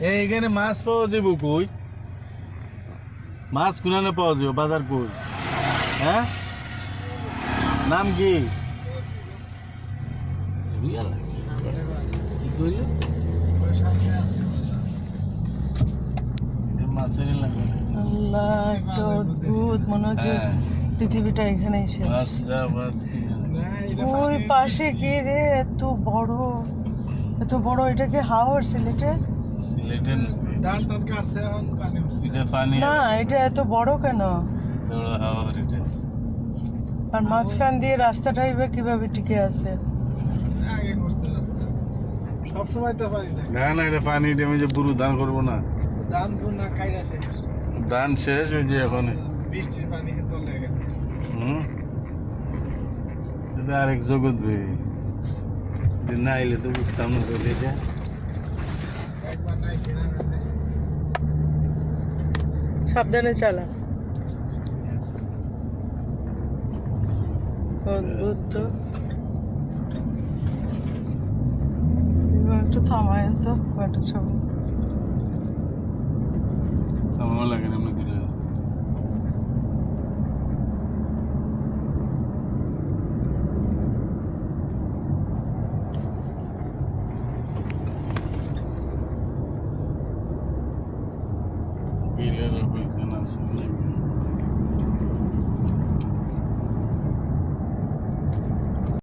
এইখানে মাছ পাওয়া যাব কই? মাছ কোনানে পাওয়া যাব বাজার কই? হ্যাঁ? নাম কি? রিয়াল কি কইলে এটা মাছের লাগে আল্লাহ মনে হচ্ছে হ্যাঁ পৃথিবীটা এখানেই শেষ ওই পাশে কি রে এত বড় এত বড় এটা কি হাওর সিলেটে সিলেটের এটা পানি না এটা এত বড় কেন? তোরা হাওয়া এটা আর মাঝখান দিয়ে রাস্তাটাই বা কীভাবে টিকে আছে? সবসময় তো পারি না না না এটা পানি দিয়ে আমি যে পুরো দান করব না। দান তো না কাইরা শেষ। দান শেষ হয়ে যে এখন। বৃষ্টির পানি তলে গেল হুম? এটা আরেক জগৎ যে না এলে তো বুঝতাম না তো এটা একবার নাই কিনা সাবধানে চালা। অদ্ভুত। একটু থামায় তো কয়টা ছবি। লাগে না। వీళ్ళు పిలిచిన